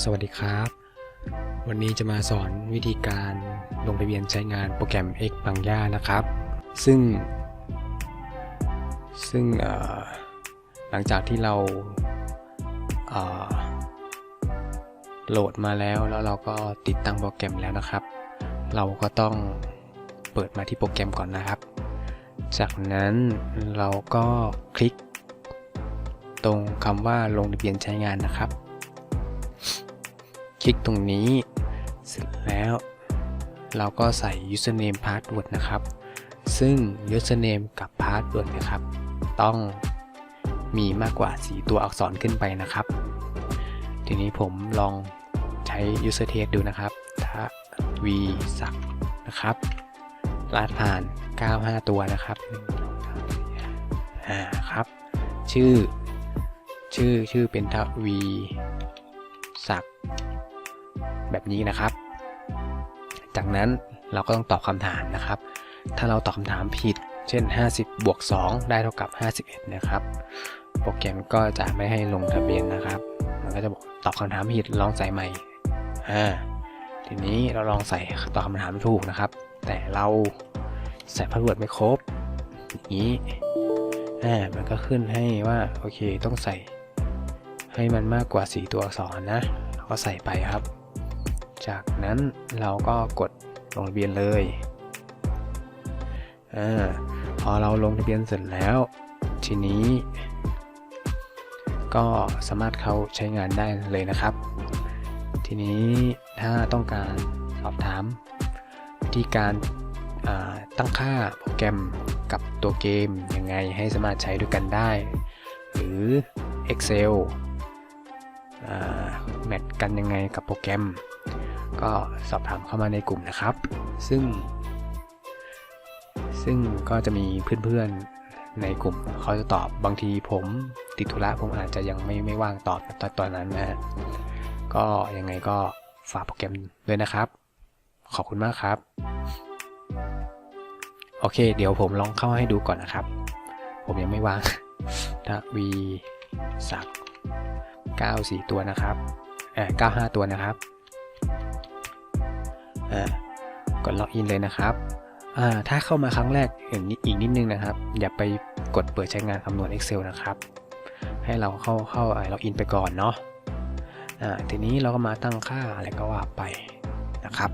สวัสดีครับ วันนี้จะมาสอนวิธีการลงทะเบียนใช้งานโปรแกรม X บางย่านะครับ ซึ่ง ซึ่งหลังจากที่เราเอ่อโหลดมาแล้วแล้วเราก็ติดตั้งโปรแกรมแล้วนะครับ เราก็ต้องเปิดมาที่โปรแกรมก่อนนะครับ จากนั้นเราก็คลิก ตรงคำว่าลงทะเบียนใช้งานนะครับ ลิกตรงนี้ เสร็จแล้วเราก็ใส่ username password นะครับ ซึ่ง username กับ password นะครับ ต้องมีมากกว่า 4 ตัวอักษรขึ้นไปนะครับ ทีนี้ผมลองใช้ user test ดูนะครับถ้า v สักนะครับรหัสผ่าน 95 ตัวนะครับอ่าครับ ชื่อ ชื่อ ชื่อเป็นทวีศักดิ์ แบบนี้นะครับ จากนั้นเราก็ต้องตอบคำถามนะครับ ถ้าเราตอบคำถามผิด เช่น 50 บวก 2 ได้เท่ากับ 51 นะครับ โปรแกรมก็จะไม่ให้ลงทะเบียนนะครับ มันก็จะบอกตอบคำถามผิดลองใส่ใหม่ อ่า ทีนี้เราลองใส่ตอบคำถามถูกนะครับ แต่เราใส่พาสเวิร์ดไม่ครบอย่างนี้ อ่า มันก็ขึ้นให้ว่า โอเค ต้องใส่ให้มันมากกว่า 4 ตัวอักษรนะ เราก็ใส่ไปครับ จากนั้นเราก็กดลงทะเบียนเลยอพอเราลงทะเบียนเสร็จแล้ว ทีนี้ ก็สามารถเข้าใช้งานได้เลยนะครับ ทีนี้ถ้าต้องการสอบถามวิธีการตั้งค่าโปรแกรมกับตัวเกมยังไงให้สามารถใช้ด้วยกันได้ หรือ Excel แมทกันยังไงกับโปรแกรม ก็สอบถามเข้ามาในกลุ่มนะครับ ซึ่ง ซึ่งก็จะมีเพื่อนๆในกลุ่มเขาจะตอบบางทีผมติดธุระผมอาจจะยังไม่ไม่ว่างตอบตอนตอนนั้นนะฮะก็ยังไงก็ฝากโปรแกรมด้วยนะครับ ขอบคุณมากครับ โอเค เดี๋ยวผมลองเข้าให้ดูก่อนนะครับ ผมยังไม่ว่างทวีศัก 94 ตัวนะครับเออ95 ตัวนะครับ กดล็อกอินเลยนะครับถ้าเข้ามาครั้งแรกอย่างนี้อีกนิดนึงนะครับ อย่าไปกดเปิดใช้งานคำนวณ Excel นะครับ ให้เราเข้าเข้าล็อกอินไปก่อนเนาะทีนี้เราก็มาตั้งค่าอะไรก็ว่าไปนะครับ